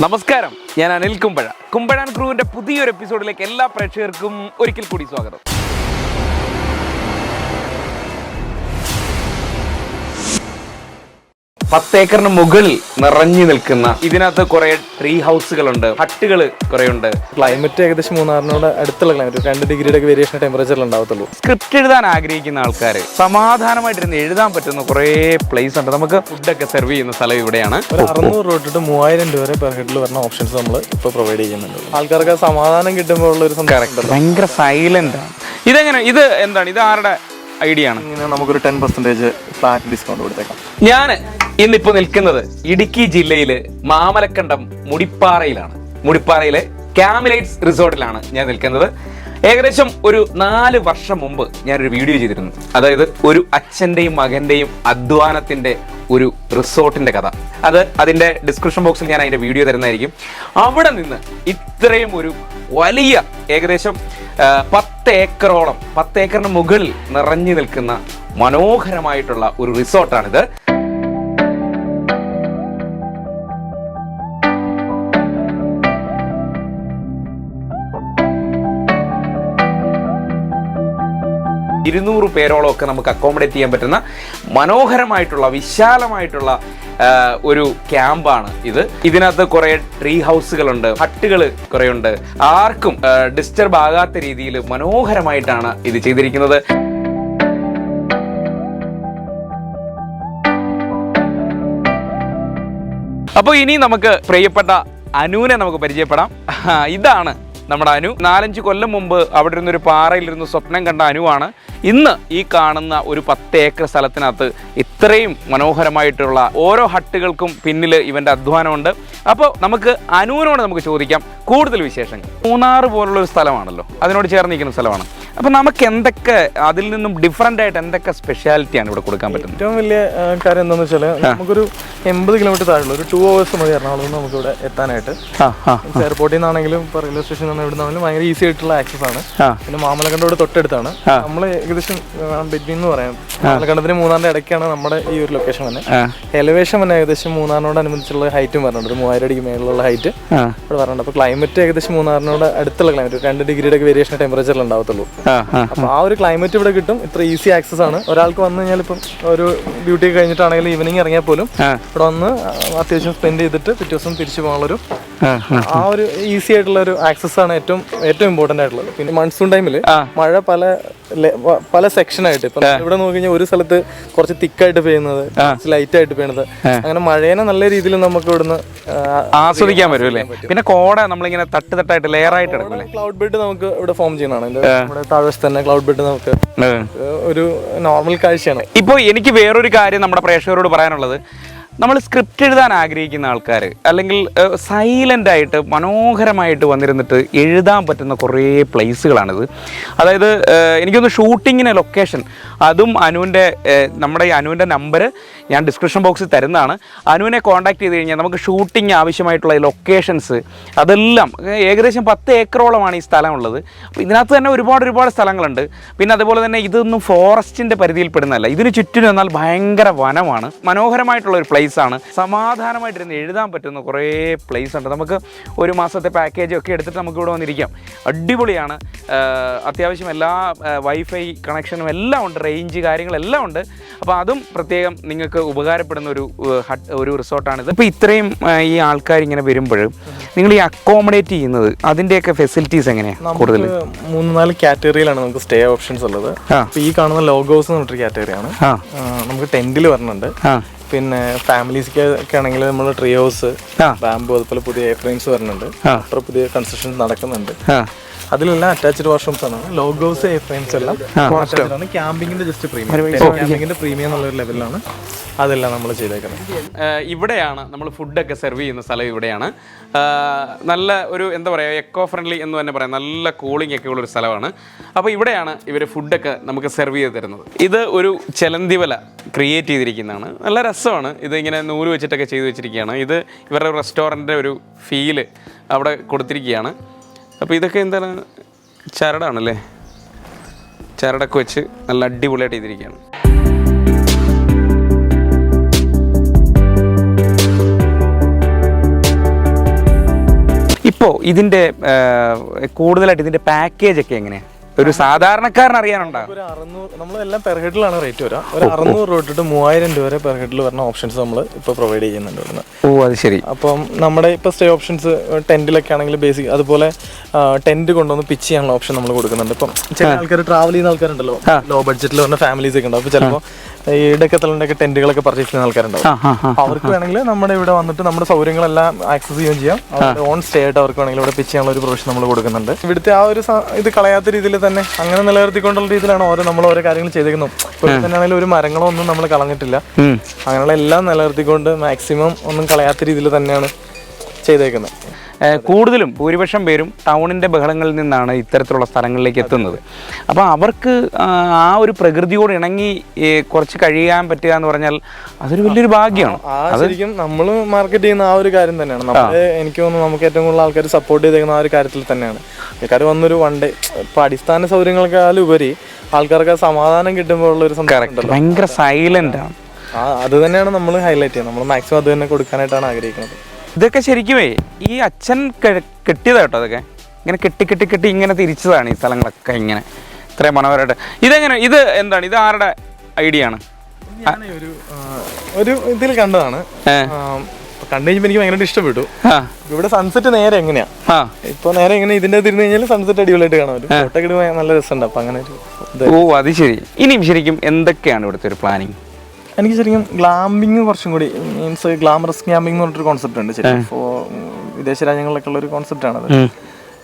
നമസ്കാരം. ഞാൻ അനിൽ കുമ്പഴ. കുമ്പഴാൻ ക്രൂവിന്റെ പുതിയൊരു എപ്പിസോഡിലേക്ക് എല്ലാ പ്രേക്ഷകർക്കും ഒരിക്കൽ കൂടി സ്വാഗതം. പത്തേക്കറിന് മുകളിൽ നിറഞ്ഞു നിൽക്കുന്ന ഇതിനകത്ത് കുറെ ട്രീ ഹൗസുകളുണ്ട് ഹട്ടുകൾ കുറെ ഉണ്ട് ക്ലൈമറ്റ് ഏകദേശം മൂന്നാറിനോട് അടുത്തുള്ള ക്ലൈമറ്റ് രണ്ട് ഡിഗ്രിയുടെ വേരിയേഷൻ ടെമ്പറേച്ചറിൽ ഉണ്ടാവത്തുള്ളൂ. സ്ക്രിപ്റ്റ് എഴുതാൻ ആഗ്രഹിക്കുന്ന ആൾക്കാർ സമാധാനമായിട്ടിരുന്ന് എഴുതാൻ പറ്റുന്ന കുറെ പ്ലേസ് ഉണ്ട്. നമുക്ക് ഫുഡൊക്കെ സെർവ് ചെയ്യുന്ന സ്ഥലം ഇവിടെയാണ്. അറുന്നൂറ് രൂപ തൊട്ട് മൂവായിരം രൂപ വരെ പെർ ഹെഡിൽ വരുന്ന ഓപ്ഷൻസ് നമ്മൾ ഇപ്പോൾ പ്രൊവൈഡ് ചെയ്യുന്നുണ്ട്. ആൾക്കാർക്ക് സമാധാനം കിട്ടുമ്പോൾ ഉള്ള ഒരു ഭയങ്കര സൈലന്റ് ആണ്. ഇതെങ്ങനെ? ഇത് എന്താണ്? ഇത് ആരുടെ ഐഡിയ ആണ്. നമുക്കൊരു ടെൻ പെർസെന്റേജ് ഫ്ലാറ്റ് ഡിസ്കൗണ്ട് കൊടുത്തേക്കാം. ഞാൻ ഇന്നിപ്പോ നിൽക്കുന്നത് ഇടുക്കി ജില്ലയിലെ മാമലക്കണ്ടം മുടിപ്പാറയിലാണ്. മുടിപ്പാറയിലെ കാമിലൈറ്റ്സ് റിസോർട്ടിലാണ് ഞാൻ നിൽക്കുന്നത്. ഏകദേശം ഒരു നാല് വർഷം മുമ്പ് ഞാനൊരു വീഡിയോ ചെയ്തിരുന്നു. അതായത് ഒരു അച്ഛന്റെയും മകന്റെയും അധ്വാനത്തിന്റെ ഒരു റിസോർട്ടിന്റെ കഥ. അത് അതിന്റെ ഡിസ്ക്രിപ്ഷൻ ബോക്സിൽ ഞാൻ അതിന്റെ വീഡിയോ തരുന്നതായിരിക്കും. അവിടെ നിന്ന് ഇത്രയും ഒരു വലിയ ഏകദേശം പത്ത് ഏക്കറോളം പത്ത് ഏക്കറിന് മുകളിൽ നിറഞ്ഞു നിൽക്കുന്ന മനോഹരമായിട്ടുള്ള ഒരു റിസോർട്ടാണിത്. ഇരുന്നൂറ് പേരോളം ഒക്കെ നമുക്ക് അക്കോമഡേറ്റ് ചെയ്യാൻ പറ്റുന്ന മനോഹരമായിട്ടുള്ള വിശാലമായിട്ടുള്ള ഒരു ക്യാമ്പാണ് ഇത്. ഇതിനകത്ത് കുറേ ട്രീ ഹൗസുകളുണ്ട് ഹട്ടുകൾ കുറേ ഉണ്ട് ആർക്കും ഡിസ്റ്റർബ് ആകാത്ത രീതിയിൽ മനോഹരമായിട്ടാണ് ഇത് ചെയ്തിരിക്കുന്നത്. അപ്പോൾ ഇനി നമുക്ക് പ്രിയപ്പെട്ട അനുവിനെ നമുക്ക് പരിചയപ്പെടാം. ഇതാണ് നമ്മുടെ അനു. നാലഞ്ച് കൊല്ലം മുമ്പ് അവിടെ ഇരുന്നൊരു പാറയിലിരുന്ന് സ്വപ്നം കണ്ട അനുവാണ്. ഇന്ന് ഈ കാണുന്ന ഒരു പത്ത് ഏക്കർ സ്ഥലത്തിനകത്ത് ഇത്രയും മനോഹരമായിട്ടുള്ള ഓരോ ഹട്ടുകൾക്കും പിന്നിൽ ഇവന്റെ അധ്വാനമുണ്ട്. അപ്പോൾ നമുക്ക് അനുവിനോട് നമുക്ക് ചോദിക്കാം കൂടുതൽ വിശേഷങ്ങൾ. മൂന്നാറ് പോലുള്ള ഒരു സ്ഥലമാണല്ലോ അതിനോട് ചേർന്ന് നിൽക്കുന്ന സ്ഥലമാണ്. അപ്പോൾ നമുക്ക് എന്തൊക്കെ അതിൽ നിന്നും ഡിഫറന്റ് ആയിട്ട് എന്തൊക്കെ സ്പെഷ്യാലിറ്റിയാണ് ഇവിടെ കൊടുക്കാൻ പറ്റുന്നത്? ഏറ്റവും വലിയ കാര്യം എന്താണെന്ന് വെച്ചാൽ നമുക്കൊരു എൺപത് കിലോമീറ്റർ താഴെയുള്ള ഒരു ടു അവേഴ്സ് മതി എറണാകുളത്ത് നമുക്കിവിടെ നമുക്ക് ഇവിടെ എത്താനായിട്ട് എയർപോർട്ടിൽ നിന്നാണെങ്കിലും ഇപ്പോൾ റെയിൽവേ സ്റ്റേഷനിൽ നിന്ന് ഇവിടെ നിന്ന് ഭയങ്കര ഈസി ആയിട്ടുള്ള ആക്സസ് ആണ്. പിന്നെ മാമലക്കണ്ടോട് തൊട്ടടുത്താണ്. നമ്മൾ ഏകദേശം ബെഡ്ബീൻ എന്ന് പറയാം. മാമലക്കണ്ടത്തിന് മൂന്നാറിന്റെ ഇടയ്ക്കാണ് നമ്മുടെ ഈ ഒരു ലൊക്കേഷൻ തന്നെ എലവേഷൻ തന്നെ ഏകദേശം മൂന്നാറിനോടനുബന്ധിച്ചുള്ള ഹൈറ്റും പറഞ്ഞിട്ടുണ്ട്. ഒരു മൂവായിരം അടിക്ക് മേളിലുള്ള ഹൈറ്റ് ഇവിടെ പറഞ്ഞിട്ടുണ്ട്. അപ്പോൾ ക്ലൈമറ്റ് ഏകദേശം മൂന്നാറിനോട് അടുത്തുള്ള ക്ലൈമറ്റ് രണ്ട് ഡിഗ്രിയുടെ ഒക്കെ വേരിയേഷൻ ടെമ്പറേച്ചറിൽ ഉണ്ടാവത്തുള്ളൂ. അപ്പൊ ആ അപ്പോൾ ആ. ഒരു ക്ലൈമറ്റ് ഇവിടെ കിട്ടും. ഇത്ര ഈസി ആക്സസ് ആണ്. ഒരാൾക്ക് വന്നു കഴിഞ്ഞാൽ ഇപ്പം ഒരു ഡ്യൂട്ടി കഴിഞ്ഞിട്ടാണെങ്കിലും ഈവനിങ് ഇറങ്ങിയാൽ പോലും. ഇവിടെ വന്ന് അത്യാവശ്യം സ്പെൻഡ് ചെയ്തിട്ട് പിറ്റേ ദിവസം തിരിച്ചു പോകാനുള്ളൊരു ആ ഒരു ഈസി ആയിട്ടുള്ള ഒരു ആക്സസ് ആണ് ഏറ്റവും ഏറ്റവും ഇമ്പോർട്ടന്റ് ആയിട്ടുള്ളത്. പിന്നെ മൺസൂൺ ടൈമിൽ മഴ പല പല സെക്ഷൻ ആയിട്ട് ഇപ്പൊ ഇവിടെ നോക്കി കഴിഞ്ഞാൽ ഒരു സ്ഥലത്ത് കുറച്ച് തിക്കായിട്ട് പെയ്യുന്നത് ലൈറ്റ് ആയിട്ട് പെയ്യുന്നത്. അങ്ങനെ മഴേനെ നല്ല രീതിയിൽ നമുക്ക് ഇവിടുന്ന് ആസ്വദിക്കാൻ പറ്റും അല്ലേ? പിന്നെ കോട നമ്മളിങ്ങനെ തട്ട് തട്ടായിട്ട് ലെയർ ആയിട്ട് ക്ലൗഡ് ബെഡ് നമുക്ക് ഇവിടെ ഫോം ചെയ്യുന്നതാണ്. നമ്മുടെ താഴ്വശത്ത് തന്നെ ക്ലൗഡ് ബെഡ് നമുക്ക് ഒരു നോർമൽ കാഴ്ചയാണ്. ഇപ്പോൾ എനിക്ക് വേറൊരു കാര്യം നമ്മുടെ പ്രേക്ഷകരോട് പറയാനുള്ളത്. നമ്മൾ സ്ക്രിപ്റ്റ് എഴുതാൻ ആഗ്രഹിക്കുന്ന ആൾക്കാർ അല്ലെങ്കിൽ സൈലന്റ് ആയിട്ട് മനോഹരമായിട്ട് വന്നിരുന്നിട്ട് എഴുതാൻ പറ്റുന്ന കുറേ പ്ലേസുകളാണിത് അതായത് എനിക്കൊന്ന് ഷൂട്ടിങ്ങിന് ലൊക്കേഷൻ അതും അനുവിന്റെ നമ്മുടെ ഈ അനുവിന്റെ നമ്പർ ഞാൻ ഡിസ്ക്രിപ്ഷൻ ബോക്സിൽ തരുന്നതാണ്. അനുവിനെ കോൺടാക്ട് ചെയ്ത് കഴിഞ്ഞാൽ നമുക്ക് ഷൂട്ടിംഗ് ആവശ്യമായിട്ടുള്ള ലൊക്കേഷൻസ് അതെല്ലാം ഏകദേശം പത്ത് ഏക്കറോളമാണ് ഈ സ്ഥലമുള്ളത്. അപ്പോൾ ഇതിനകത്ത് തന്നെ ഒരുപാട് ഒരുപാട് സ്ഥലങ്ങളുണ്ട്. പിന്നെ അതുപോലെ തന്നെ ഇതൊന്നും ഫോറസ്റ്റിന്റെ പരിധിയിൽ പെടുന്നതല്ല. ഇതിന് ചുറ്റിനും എന്നാൽ ഭയങ്കര വനമാണ്. മനോഹരമായിട്ടുള്ള ഒരു place ആണ്. സമാധാനമായിട്ടിരുന്ന് എഴുതാൻ പറ്റുന്ന കുറേ പ്ലേസ് ഉണ്ട്. നമുക്ക് ഒരു മാസത്തെ പാക്കേജ് ഒക്കെ എടുത്തിട്ട് നമുക്ക് ഇവിടെ വന്നിരിക്കാം. അടിപൊളിയാണ്. അത്യാവശ്യം എല്ലാ വൈഫൈ കണക്ഷനും എല്ലാം ഉണ്ട്. റേഞ്ച് കാര്യങ്ങളെല്ലാം ഉണ്ട്. അപ്പോൾ അതും പ്രത്യേകം നിങ്ങൾക്ക് ഉപകാരപ്പെടുന്ന ഒരു ഹട്ട് ഒരു റിസോർട്ടാണിത് അപ്പോൾ ഇത്രയും ഈ ആൾക്കാർ ഇങ്ങനെ വരുമ്പോൾ നിങ്ങൾ ഈ അക്കോമഡേറ്റ് ചെയ്യുന്നത് അതിന്റെയൊക്കെ ഫെസിലിറ്റീസ് എങ്ങനെയാണ് കൂടുതൽ? മൂന്ന് നാല് കാറ്റഗറിയിലാണ് നമുക്ക് സ്റ്റേ ഓപ്ഷൻസ് ഉള്ളത്. ഈ കാണുന്ന ലോഗോസ് എന്ന് പറഞ്ഞൊരു കാറ്റഗറിയാണ് നമുക്ക് ടെന്റിൽ വരുന്നുണ്ട് പിന്നെ ഫാമിലീസ് ഒക്കെ ആണെങ്കിൽ നമ്മൾ ട്രീ ഹൗസ്. ബാമ്പു അതുപോലെ പുതിയ എയർ ഫ്രെയിംസ് വരുന്നുണ്ട് അത്ര പുതിയ കൺസ്ട്രക്ഷൻ നടക്കുന്നുണ്ട്. അതിലെല്ലാം അറ്റാച്ച്ഡ് വാഷ്റൂംസ് ആണ്. ലോഗ് ഹൗസ് എയർ ഫ്രെയിംസ് എല്ലാം ക്യാമ്പിങ്ങിന്റെ ജസ്റ്റ് പ്രീമിയം ക്യാമ്പിങ്ങിന്റെ പ്രീമിയം എന്നുള്ള ഒരു ലെവലിലാണ് അതെല്ലാം നമ്മൾ ചെയ്തേക്കുന്നത്. ഇവിടെയാണ് നമ്മൾ ഫുഡൊക്കെ സെർവ് ചെയ്യുന്ന സ്ഥലം ഇവിടെയാണ്. നല്ല ഒരു എന്താ പറയുക എക്കോ ഫ്രണ്ട്ലി എന്ന് തന്നെ പറയാം. നല്ല കൂളിംഗ് ഒക്കെ ഉള്ളൊരു സ്ഥലമാണ്. അപ്പോൾ ഇവിടെയാണ് ഇവർ ഫുഡൊക്കെ നമുക്ക് സെർവ് ചെയ്ത് തരുന്നത്. ഇത് ഒരു ചെലന്തി വല ക്രിയേറ്റ് ചെയ്തിരിക്കുന്നതാണ്. നല്ല രസമാണ്. ഇതിങ്ങനെ നൂൽ വെച്ചിട്ടൊക്കെ ചെയ്തു വെച്ചിരിക്കുകയാണ്. ഇത് ഇവരുടെ റെസ്റ്റോറന്റിന്റെ ഒരു ഫീൽ അവിടെ കൊടുത്തിരിക്കുകയാണ്. അപ്പോൾ ഇതൊക്കെ എന്താണ്? ചരടാണല്ലേ? ചരടൊക്കെ വെച്ച് നല്ല അടിപൊളിയായിട്ട് ചെയ്തിരിക്കുകയാണ്. ഇതിന്റെ കൂടുതലായിട്ട് ഇതിന്റെ പാക്കേജൊക്കെ എങ്ങനെയാണ് ഒരു സാധാരണക്കാരൻ അറിയാനുണ്ടോ? ഒരു അറുന്നൂറ് നമ്മളെല്ലാം പെർ ഹെഡിലാണ് റേറ്റ് വരാം ഒരു അറുന്നൂറ് രൂപ തൊട്ട് മൂവായിരം രൂപ വരെ പെർ ഹെഡിൽ വരുന്ന ഓപ്ഷൻസ് നമ്മൾ ഇപ്പോൾ പ്രൊവൈഡ് ചെയ്യുന്നുണ്ട് ഇവിടുന്ന്. ഓ അത് ശരി. അപ്പം നമ്മുടെ ഇപ്പോൾ സ്റ്റേ ഓപ്ഷൻസ് ടെന്റിലൊക്കെ ആണെങ്കിൽ ബേസിക് അതുപോലെ ടെന്റ് കൊണ്ടുവന്ന് പിച്ച് ചെയ്യാനുള്ള ഓപ്ഷൻ നമ്മൾ കൊടുക്കുന്നുണ്ട്. ഇപ്പം ചില ആൾക്കാർ ട്രാവൽ ചെയ്യുന്ന ആൾക്കാരുണ്ടല്ലോ. ലോ ബഡ്ജറ്റിൽ വരുന്ന ഫാമിലീസ് ഒക്കെ ഉണ്ടാവും അപ്പോൾ ചിലപ്പോൾ ഈ ടെന്റുകളൊക്കെ ടെന്റുകളൊക്കെ പർച്ചേസ് ചെയ്യുന്ന ആൾക്കാരുണ്ടാവും. അവർക്ക് വേണമെങ്കിൽ നമ്മുടെ ഇവിടെ വന്നിട്ട് നമ്മുടെ സൗകര്യങ്ങളെല്ലാം ആക്സസ് ചെയ്യുകയും ചെയ്യാം. ഓൺ സ്റ്റേ ആയിട്ട് അവർക്ക് വേണമെങ്കിൽ ഇവിടെ പിച്ച് ചെയ്യാനുള്ള ഒരു പ്രൊവിഷൻ നമ്മൾ കൊടുക്കുന്നുണ്ട്. ഇവിടുത്തെ ആ ഒരു ഇത് കളയാത്ത രീതിയിൽ തന്നെ അങ്ങനെ നിലനിർത്തിക്കൊണ്ടുള്ള രീതിയിലാണ് ഓരോ നമ്മൾ ഓരോ കാര്യങ്ങൾ ചെയ്തേക്കുന്നത്. ഇപ്പോൾ ഇവിടെ ഒരു മരങ്ങളോ ഒന്നും നമ്മൾ കളഞ്ഞിട്ടില്ല. അങ്ങനെയുള്ള എല്ലാം നിലനിർത്തിക്കൊണ്ട് മാക്സിമം ഒന്നും കളയാത്ത രീതിയിൽ തന്നെയാണ് ചെയ്തേക്കുന്നത്. കൂടുതലും ഭൂരിപക്ഷം പേരും ടൗണിന്റെ ബഹളങ്ങളിൽ നിന്നാണ് ഇത്തരത്തിലുള്ള സ്ഥലങ്ങളിലേക്ക് എത്തുന്നത്. അപ്പോൾ അവർക്ക് ആ, ഒരു പ്രകൃതിയോട് ഇണങ്ങി കുറച്ച് കഴിയാൻ പറ്റുക എന്ന് പറഞ്ഞാൽ അതൊരു വലിയൊരു ഭാഗ്യമാണ്. ശരിക്കും നമ്മൾ മാർക്കറ്റ് ചെയ്യുന്ന ആ ഒരു കാര്യം തന്നെയാണ്. എനിക്ക് തോന്നുന്നു നമുക്ക് ഏറ്റവും കൂടുതൽ ആൾക്കാർ സപ്പോർട്ട് ചെയ്തേക്കുന്ന ആ ഒരു കാര്യത്തിൽ തന്നെയാണ്. ആൾക്കാർ വന്നൊരു വൺ ഡേ ഇപ്പൊ അടിസ്ഥാന സൗകര്യങ്ങളെക്കാളും ഉപരി ആൾക്കാർക്ക് സമാധാനം കിട്ടുമ്പോൾ ഉള്ള ഒരു ഭയങ്കര സൈലന്റ് ആണ്. അത് തന്നെയാണ് നമ്മൾ ഹൈലൈറ്റ് ചെയ്യുന്നത്. നമ്മൾ മാക്സിമം അത് തന്നെ കൊടുക്കാനായിട്ടാണ് ആഗ്രഹിക്കുന്നത്. ഇതൊക്കെ ശരിക്കുമേ ഈ അച്ഛൻ കെട്ടിയതായിട്ടോ കെട്ടിയതാ കേട്ടോ അതൊക്കെ. ഇങ്ങനെ കെട്ടി കെട്ടി കെട്ടി ഇങ്ങനെ തിരിച്ചതാണ് ഈ സ്ഥലങ്ങളൊക്കെ ഇങ്ങനെ. ഇത്രയും മനോഹരമായിട്ട് ഇതെങ്ങനെ ഇത് എന്താണ്? ഇത് ആരുടെ ഐഡിയ ആണ്? ഒരു ഒരു ഇതിൽ കണ്ടതാണ്. കണ്ടു കഴിഞ്ഞപ്പോൾ എനിക്ക് ഭയങ്കരമായിട്ട് ഇഷ്ടപ്പെട്ടു. ഇവിടെ സൺസെറ്റ് നേരെ എങ്ങനെയാ? ഇപ്പൊ നേരെ ഇങ്ങനെ ഇതിന്റെ തിരിഞ്ഞു കഴിഞ്ഞാൽ സൺസെറ്റ് അടിപൊളിയായിട്ട് കാണാൻ പറ്റും. നല്ല രസമുണ്ട്. അപ്പൊ അങ്ങനെ ഒരു ഓ അത് ശരി. ഇനിയും ശരിക്കും എന്തൊക്കെയാണ് ഇവിടുത്തെ ഒരു പ്ലാനിങ് എനിക്ക് ശരിക്കും ഗ്ലാമ്പിങ് കുറച്ചും കൂടി മീൻസ് ഗ്ലാമറസ് ക്യാമ്പിംഗ് എന്ന് പറഞ്ഞിട്ടൊരു കോൺസെപ്റ്റ് ഉണ്ട് ശരി വിദേശ രാജ്യങ്ങളിലൊക്കെ ഉള്ള ഒരു കോൺസെപ്റ്റ് ആണത്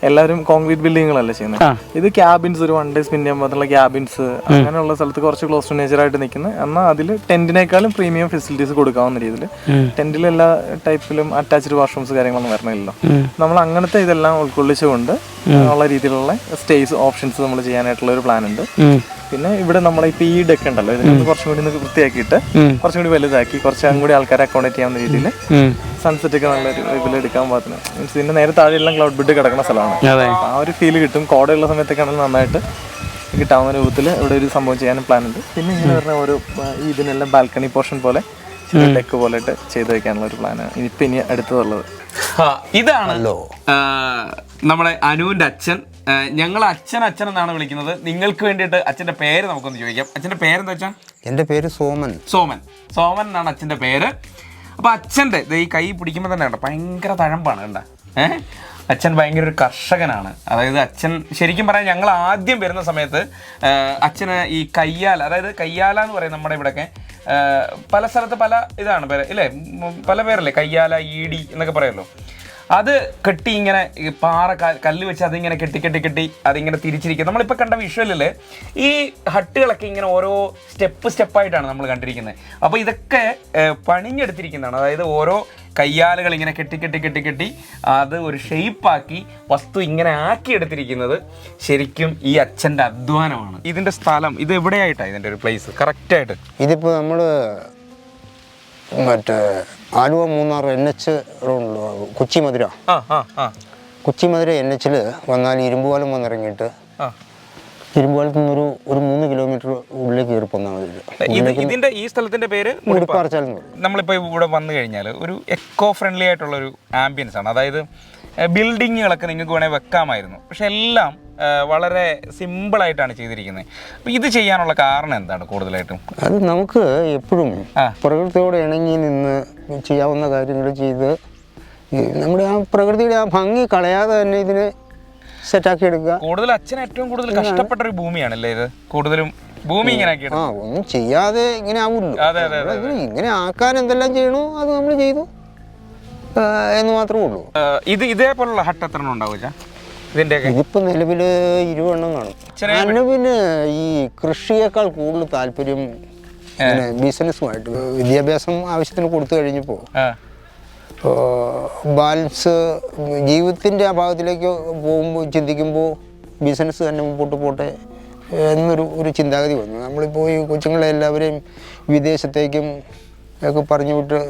എല്ലാവരും കോൺക്രീറ്റ് ബിൽഡിങ്ങുകളല്ലേ ചെയ്യുന്നത് ഇത് ക്യാബിൻസ് ഒരു വൺ ഡേ സ്പെൻഡ് ചെയ്യാൻ പറ്റുന്ന ക്യാബിൻസ് അങ്ങനെയുള്ള സ്ഥലത്ത് കുറച്ച് ക്ലോസ് ടു നേച്ചർ ആയിട്ട് നിൽക്കുന്നത് എന്നാൽ അതിൽ ടെന്റിനേക്കാളും പ്രീമിയം ഫെസിലിറ്റീസ് കൊടുക്കാവുന്ന രീതിയിൽ ടെന്റിൽ എല്ലാ ടൈപ്പിലും അറ്റാച്ച്ഡ് വാഷ്റൂംസ് കാര്യങ്ങളൊന്നും വരണില്ലല്ലോ. നമ്മൾ അങ്ങനത്തെ ഇതെല്ലാം ഉൾക്കൊള്ളിച്ചുകൊണ്ട് ഉള്ള രീതിയിലുള്ള സ്റ്റേസ് ഓപ്ഷൻസ് നമ്മൾ ചെയ്യാനായിട്ടുള്ള ഒരു പ്ലാൻ ഉണ്ട്. പിന്നെ ഇവിടെ നമ്മളെ ഇപ്പൊ ഈ ഡെക്ക് ഉണ്ടല്ലോ ഇതിനൊന്ന് കുറച്ചും കൂടി ഒന്ന് വൃത്തിയാക്കിയിട്ട് കുറച്ചും കൂടി വലുതാക്കി കുറച്ചും കൂടി ആൾക്കാരെ അക്കോമഡേറ്റ് ചെയ്യാവുന്ന രീതിയിൽ സൺസെറ്റ് ഒക്കെ നല്ലൊരു ഇതിൽ എടുക്കാൻ പാകത്തിന്. മീൻസ് ഇതിന്റെ നേരെ താഴെയെല്ലാം ക്ലൗഡ് ബെഡ് കിടക്കുന്ന സ്ഥലമാണ്. ആ ഒരു ഫീൽ കിട്ടും. കോടയുള്ള സമയത്തൊക്കെ ആണെങ്കിൽ നന്നായിട്ട് കിട്ടാവുന്ന രൂപത്തിൽ ഇവിടെ ഒരു സംഭവം ചെയ്യാനും പ്ലാൻ ഉണ്ട്. പിന്നെ ഇങ്ങനെ പറഞ്ഞ ഒരു ഈ ഇതിനെല്ലാം ബാൽക്കണി പോർഷൻ പോലെ ഡെക്ക് പോലെ ഇട്ട് ചെയ്ത് വെക്കാനുള്ള ഒരു പ്ലാനാണ് ഇനിയിപ്പോ ഇനി അടുത്തതുള്ളത്. ഇതാണല്ലോ നമ്മുടെ അനുവിന്റെ അച്ഛൻ ഞങ്ങൾ അച്ഛൻ അച്ഛൻ എന്നാണ് വിളിക്കുന്നത്. നിങ്ങൾക്ക് വേണ്ടിയിട്ട് അച്ഛന്റെ പേര് നമുക്കൊന്ന് ചോദിക്കാം. അച്ഛന്റെ പേരെന്താ വെച്ചാൽ എന്റെ പേര് സോമൻ. സോമൻ. സോമൻ എന്നാണ് അച്ഛന്റെ പേര്. അപ്പോൾ അച്ഛന്റെ ഈ കൈ പിടിക്കുമ്പോൾ തന്നെ കണ്ടോ ഭയങ്കര തഴമ്പാണ് കണ്ട? ഏഹ് അച്ഛൻ ഭയങ്കര ഒരു കർഷകനാണ്. അതായത് അച്ഛൻ ശരിക്കും പറയാൻ ഞങ്ങൾ ആദ്യം വരുന്ന സമയത്ത് അച്ഛന് ഈ കയ്യാല അതായത് കയ്യാല എന്ന് പറയും നമ്മുടെ ഇവിടെയൊക്കെ പല സ്ഥലത്ത് പല ഇതാണ് പേര് ഇല്ലേ? പല പേരല്ലേ? കയ്യാല ഈടി എന്നൊക്കെ പറയുമല്ലോ. അത് കെട്ടി ഇങ്ങനെ പാറ കല്ല് വെച്ച് അതിങ്ങനെ കെട്ടി കെട്ടി കെട്ടി അതിങ്ങനെ തിരിച്ചിരിക്കുക നമ്മളിപ്പോൾ കണ്ട വിഷ്വലിൽ ഈ ഹട്ടുകളൊക്കെ ഇങ്ങനെ ഓരോ സ്റ്റെപ്പ് സ്റ്റെപ്പായിട്ടാണ് നമ്മൾ കണ്ടിരിക്കുന്നത്. അപ്പോൾ ഇതൊക്കെ പണിഞ്ഞെടുത്തിരിക്കുന്നതാണ്. അതായത് ഓരോ കയ്യാലുകൾ ഇങ്ങനെ കെട്ടി കെട്ടി കെട്ടി കെട്ടി അത് ഒരു ഷെയ്പ്പാക്കി വസ്തു ഇങ്ങനെ ആക്കിയെടുത്തിരിക്കുന്നത് ശരിക്കും ഈ അച്ഛന്റെ അധ്വാനമാണ്. ഇതിന്റെ സ്ഥലം ഇത് എവിടെയായിട്ടാണ് ഇതിന്റെ ഒരു പ്ലേസ് കറക്റ്റായിട്ട് ഇതിപ്പോൾ നമ്മൾ മറ്റേ ആലുവ മൂന്നാർ എൻ എച്ച് റോഡുണ്ടല്ലോ കൊച്ചി മധുര. കൊച്ചി മധുര എൻ എച്ചിൽ വന്നാൽ ഇരുമ്പുപാലം വന്നിറങ്ങിയിട്ട് ആ. ഇരുമ്പുപാലത്ത് നിന്നൊരു ഒരു മൂന്ന് കിലോമീറ്റർ ഉള്ളിലേക്ക് കയറി പോന്നാൽ മതി ഇത്. ഈ സ്ഥലത്തിന്റെ പേര് പറയും നമ്മളിപ്പോൾ ഇവിടെ വന്നു കഴിഞ്ഞാൽ ഒരു എക്കോ ഫ്രണ്ട്ലി ആയിട്ടുള്ള ഒരു ആംബിയൻസ് ആണ്. അതായത് ബിൽഡിങ്ങുകളൊക്കെ നിങ്ങൾക്ക് വേണേൽ വെക്കാമായിരുന്നു. പക്ഷെ എല്ലാം വളരെ സിമ്പിളായിട്ടാണ് ചെയ്തിരിക്കുന്നത്. അപ്പം ഇത് ചെയ്യാനുള്ള കാരണം എന്താണ് കൂടുതലായിട്ടും? അത് നമുക്ക് എപ്പോഴും പ്രകൃതിയോട് ഇണങ്ങി നിന്ന് ചെയ്യാവുന്ന കാര്യങ്ങൾ ചെയ്ത് നമ്മുടെ ആ പ്രകൃതിയുടെ ആ ഭംഗി കളയാതെ തന്നെ ഇതിനെ സെറ്റാക്കി എടുക്കുക. കൂടുതൽ അച്ഛൻ ഏറ്റവും കൂടുതൽ കഷ്ടപ്പെട്ട ഒരു ഭൂമിയാണല്ലേ ഇത്? കൂടുതലും ഭൂമി ഇങ്ങനെ ആ ഒന്നും ചെയ്യാതെ ഇങ്ങനെ ആവുമല്ലോ അതെ, അതെ, അതെ, ഇങ്ങനെ ആക്കാൻ എന്തെല്ലാം ചെയ്യണോ അത് നമ്മൾ ചെയ്തു. എന്ന് മാത്രമേ ഉള്ളൂ. ഇത് ഇതേപോലുള്ള ഹട്ട് എത്ര എണ്ണം ഉണ്ടാവും ചാ ഇതിന്റെയൊക്കെ ഇതിപ്പോ നിലവിൽ ഇരുവെണ്ണം കാണും. പിന്നെ അനുവിന് ഈ കൃഷിയേക്കാൾ കൂടുതൽ താല്പര്യം ബിസിനസ്സുമായിട്ട് വിദ്യാഭ്യാസം ആവശ്യത്തിന് കൊടുത്തു കഴിഞ്ഞപ്പോൾ ബാലൻസ് ജീവിതത്തിന്റെ ആ ഭാഗത്തിലേക്ക് പോകുമ്പോൾ ചിന്തിക്കുമ്പോൾ ബിസിനസ് തന്നെ മുമ്പോട്ട് പോട്ടെ എന്നൊരു ഒരു ചിന്താഗതി വന്നു. നമ്മളിപ്പോൾ ഈ കൊച്ചുങ്ങളെ എല്ലാവരെയും വിദേശത്തേക്കും ഒക്കെ പറഞ്ഞു വിട്ട്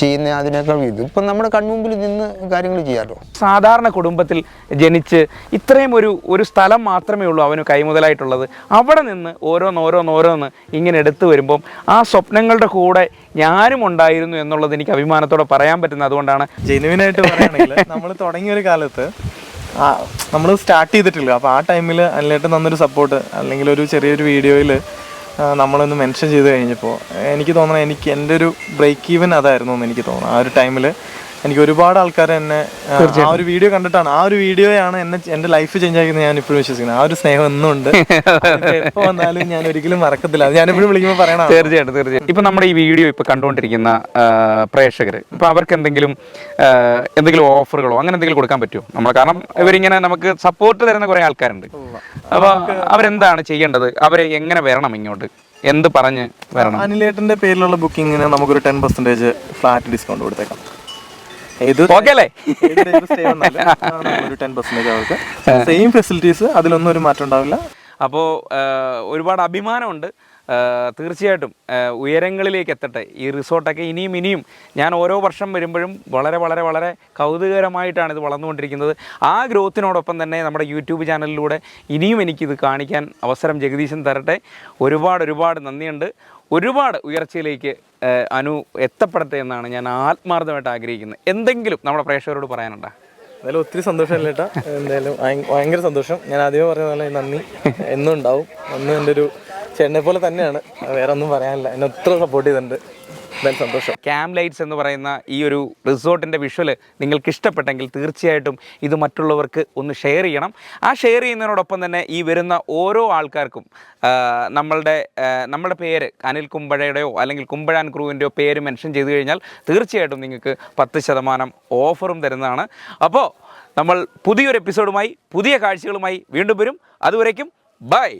ചെയ്യുന്ന അതിനേക്കാൾ ഇത് ഇപ്പം നമ്മുടെ കൺമുമ്പിൽ നിന്ന് കാര്യങ്ങൾ ചെയ്യാമല്ലോ സാധാരണ കുടുംബത്തിൽ ജനിച്ച് ഇത്രയും ഒരു ഒരു സ്ഥലം മാത്രമേ ഉള്ളൂ അവന് കൈമുതലായിട്ടുള്ളത്. അവിടെ നിന്ന് ഓരോന്ന് ഓരോന്ന് ഓരോന്ന് ഇങ്ങനെ എടുത്തു വരുമ്പം ആ സ്വപ്നങ്ങളുടെ കൂടെ ഞാനും ഉണ്ടായിരുന്നു എന്നുള്ളത് എനിക്ക് അഭിമാനത്തോടെ പറയാൻ പറ്റുന്നത് അതുകൊണ്ടാണ്. ജെനുവിനായിട്ട് പറയുകയാണെങ്കിൽ നമ്മൾ തുടങ്ങിയ ഒരു കാലത്ത് നമ്മൾ സ്റ്റാർട്ട് ചെയ്തിട്ടില്ല. അപ്പോൾ ആ ടൈമിൽ അല്ലേട്ട് നന്നൊരു സപ്പോർട്ട് അല്ലെങ്കിൽ ഒരു ചെറിയൊരു വീഡിയോയിൽ നമ്മളൊന്ന് മെൻഷൻ ചെയ്ത് കഴിഞ്ഞപ്പോൾ എനിക്ക് തോന്നുന്നത് എനിക്ക് എന്റെ ഒരു ബ്രേക്ക് ഈവൻ അതായിരുന്നു എന്ന് എനിക്ക് തോന്നുന്നു ആ ഒരു ടൈമിൽ എനിക്ക് ഒരുപാട് ആൾക്കാർ എന്നെ ആ, ഒരു വീഡിയോ കണ്ടിട്ടാണ് ആ ഒരു വീഡിയോയാണ് എന്നെ എന്റെ ലൈഫ് ചേഞ്ച് ആക്കുന്നത് ഞാൻ ഇപ്പോഴും വിശ്വസിക്കുന്നത് ആ ഒരു സ്നേഹം എന്നും ഉണ്ട് എപ്പോ വന്നാലും ഞാൻ ഒരിക്കലും മറക്കത്തില്ല. അത് ഞാൻ എപ്പോഴും വിളിക്കുമ്പോൾ പറയണം തീർച്ചയായിട്ടും തീർച്ചയായിട്ടും. ഇപ്പൊ നമ്മുടെ ഈ വീഡിയോ ഇപ്പൊ കണ്ടുകൊണ്ടിരിക്കുന്ന പ്രേക്ഷകർ ഇപ്പൊ അവർക്ക് എന്തെങ്കിലും എന്തെങ്കിലും ഓഫറുകളോ അങ്ങനെ എന്തെങ്കിലും കൊടുക്കാൻ പറ്റുമോ? നമ്മൾ കാരണം ഇവരിങ്ങനെ നമുക്ക് സപ്പോർട്ട് തരുന്ന കുറെ ആൾക്കാരുണ്ട്. അപ്പൊ അവരെന്താണ് ചെയ്യേണ്ടത്? അവരെ എങ്ങനെ വരണം ഇങ്ങോട്ട്? എന്ത് പറഞ്ഞ് വരണം? അനിലേട്ടന്റെ പേരിലുള്ള ബുക്കിങ്ങിന് നമുക്കൊരു ടെൻ പെർസെന്റേജ് ഫ്ലാറ്റ് ഡിസ്കൗണ്ട് കൊടുത്തേക്കാം. സെയിം ഫെസിലിറ്റീസ് അതിലൊന്നും ഒരു മാറ്റം ഉണ്ടാവില്ല. അപ്പോൾ ഒരുപാട് അഭിമാനമുണ്ട്. തീർച്ചയായിട്ടും ഉയരങ്ങളിലേക്ക് എത്തട്ടെ. ഈ റിസോർട്ടൊക്കെ ഇനിയും ഇനിയും ഞാൻ ഓരോ വർഷം വരുമ്പോഴും വളരെ വളരെ വളരെ കൗതുകകരമായിട്ടാണ് ഇത് വളർന്നുകൊണ്ടിരിക്കുന്നത്. ആ ഗ്രോത്തിനോടൊപ്പം തന്നെ നമ്മുടെ യൂട്യൂബ് ചാനലിലൂടെ ഇനിയും എനിക്കിത് കാണിക്കാൻ അവസരം ജഗദീശൻ തരട്ടെ. ഒരുപാട് ഒരുപാട് നന്ദിയുണ്ട്. ഒരുപാട് ഉയർച്ചയിലേക്ക് അനു എത്തപ്പെടട്ടെ എന്നാണ് ഞാൻ ആത്മാർത്ഥമായിട്ട് ആഗ്രഹിക്കുന്നത്. എന്തെങ്കിലും നമ്മുടെ പ്രേക്ഷകരോട് പറയാനുണ്ടോ? എന്തായാലും ഒത്തിരി സന്തോഷമല്ല കേട്ടോ എന്തായാലും ഭയ- ഭയങ്കര സന്തോഷം. ഞാൻ ആദ്യമേ പറഞ്ഞ പോലെ നന്ദി. എന്നും ഉണ്ടാവും. അന്ന് എന്റെ ഒരു ചേട്ടനെ പോലെ തന്നെയാണ്. വേറെ ഒന്നും പറയാനില്ല. എന്നെ ഒത്തിരി സപ്പോർട്ട് ചെയ്തിട്ടുണ്ട്. സന്തോഷം ക്യാം ലൈറ്റ്സ് എന്ന് പറയുന്ന ഈ ഒരു റിസോർട്ടിന്റെ വിഷ്വൽ നിങ്ങൾക്ക് ഇഷ്ടപ്പെട്ടെങ്കിൽ തീർച്ചയായിട്ടും ഇത് മറ്റുള്ളവർക്ക് ഒന്ന് ഷെയർ ചെയ്യണം. ആ ഷെയർ ചെയ്യുന്നതിനോടൊപ്പം തന്നെ ഈ വരുന്ന ഓരോ ആൾക്കാർക്കും നമ്മളുടെ നമ്മുടെ പേര് അനിൽ കുമ്പഴയുടെയോ അല്ലെങ്കിൽ കുമ്പഴാൻ ക്രൂവിന്റെയോ പേര് മെൻഷൻ ചെയ്ത് കഴിഞ്ഞാൽ തീർച്ചയായിട്ടും നിങ്ങൾക്ക് പത്ത് ശതമാനം ഓഫറും തരുന്നതാണ്. അപ്പോൾ നമ്മൾ പുതിയൊരു എപ്പിസോഡുമായി പുതിയ കാഴ്ചകളുമായി വീണ്ടും വരും. അതുവരേക്കും ബൈ